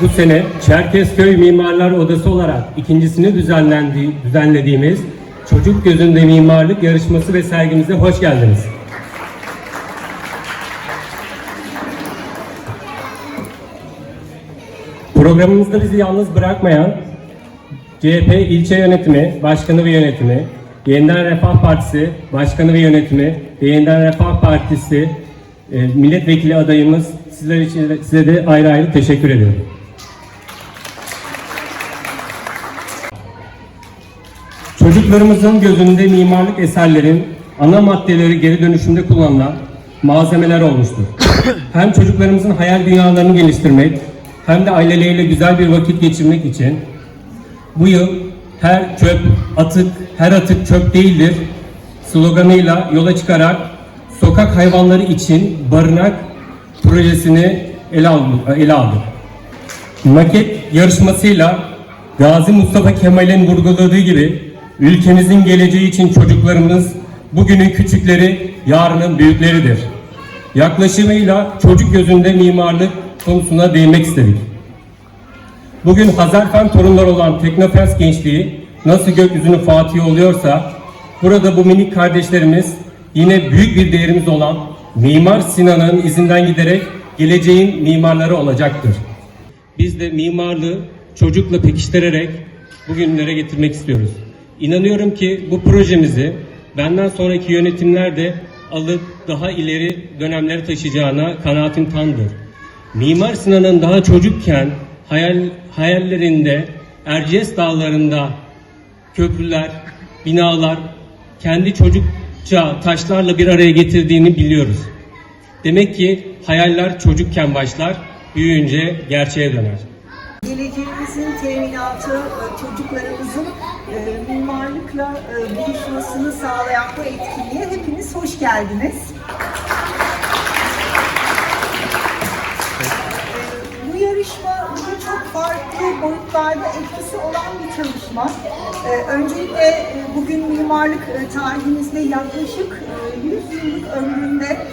bu sene Çerkezköy Mimarlar Odası olarak ikincisini düzenlendiği, düzenlediğimiz Çocuk Gözünde Mimarlık Yarışması ve sergimize hoş geldiniz. Programımızda bizi yalnız bırakmayan CHP ilçe yönetimi, başkanı ve yönetimi, Yeniden Refah Partisi başkanı ve yönetimi ve Yeniden Refah Partisi e, milletvekili adayımız sizler için size de ayrı ayrı teşekkür ediyorum. Çocuklarımızın gözünde mimarlık eserlerin ana maddeleri geri dönüşümde kullanılan malzemeler olmuştur. hem çocuklarımızın hayal dünyalarını geliştirmek hem de aileleriyle güzel bir vakit geçirmek için bu yıl her çöp atık, her atık çöp değildir sloganıyla yola çıkarak sokak hayvanları için barınak projesini ele aldık. Ele aldık. Maket yarışmasıyla Gazi Mustafa Kemal'in vurguladığı gibi ülkemizin geleceği için çocuklarımız bugünün küçükleri, yarının büyükleridir. Yaklaşımıyla çocuk gözünde mimarlık konusuna değinmek istedik. Bugün Hazarfen torunları olan Teknofest gençliği nasıl gökyüzünün fatihi oluyorsa burada bu minik kardeşlerimiz yine büyük bir değerimiz olan Mimar Sinan'ın izinden giderek geleceğin mimarları olacaktır. Biz de mimarlığı çocukla pekiştirerek bugünlere getirmek istiyoruz. İnanıyorum ki bu projemizi benden sonraki yönetimler de alıp daha ileri dönemlere taşıyacağına kanaatim tamdır. Mimar Sinan'ın daha çocukken hayal, hayallerinde Erciyes dağlarında köprüler, binalar kendi çocukça taşlarla bir araya getirdiğini biliyoruz. Demek ki hayaller çocukken başlar, büyüyünce gerçeğe döner. Geleceğimizin teminatı e, çocuklarımızın e, mimarlıkla e, buluşmasını sağlayan bu etkinliğe hepiniz hoş geldiniz. Bu yarışma bugün çok farklı boyutlarda etkisi olan bir çalışma. Öncelikle bugün mimarlık tarihimizde yaklaşık e, 100 yıllık ömründe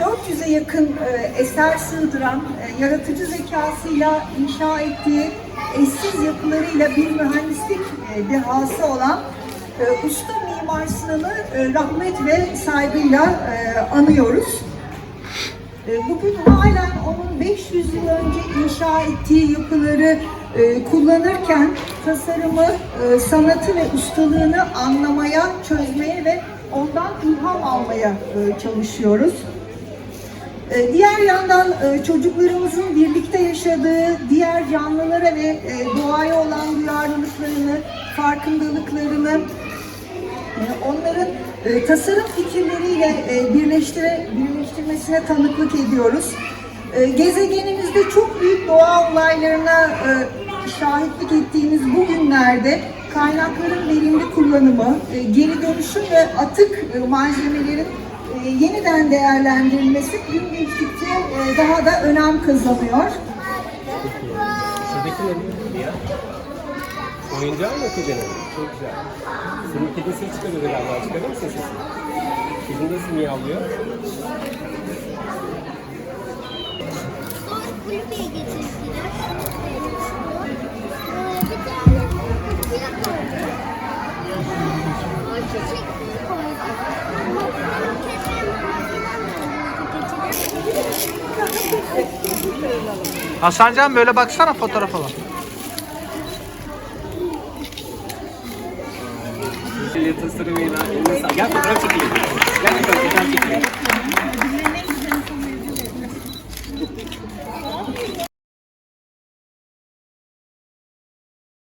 400'e yakın e, eser sığdıran, e, yaratıcı zekasıyla inşa ettiği eşsiz yapılarıyla bir mühendislik e, dehası olan usta Mimar Sinan'ı rahmet ve saygıyla anıyoruz. Bugün halen onun 500 yıl önce inşa ettiği yapıları kullanırken tasarımı, sanatı ve ustalığını anlamaya, çözmeye ve ondan ilham almaya e, çalışıyoruz. E, Diğer yandan e, çocuklarımızın birlikte yaşadığı diğer canlılara ve doğaya olan duyarlılıklarını, farkındalıklarını, onların tasarım fikirleriyle birleştire, birleştirmesine tanıklık ediyoruz. Gezegenimizde çok büyük doğa olaylarına şahitlik ettiğimiz bu günlerde kaynakların verimli kullanımı, e, geri dönüşüm ve atık e, malzemelerin e, yeniden değerlendirilmesi gün geçtikçe daha da önem kazanıyor. Şuradaki ne ya? Oyuncağı mı kocanın? Çok güzel. Senin kedin ses çıkarıyor galiba. Çıkarır mısın sesini? Kedin nasıl miyavlıyor? Hasancan böyle baksana fotoğrafa bak. Gel fotoğraf çekelim. Gel fotoğraf çekelim.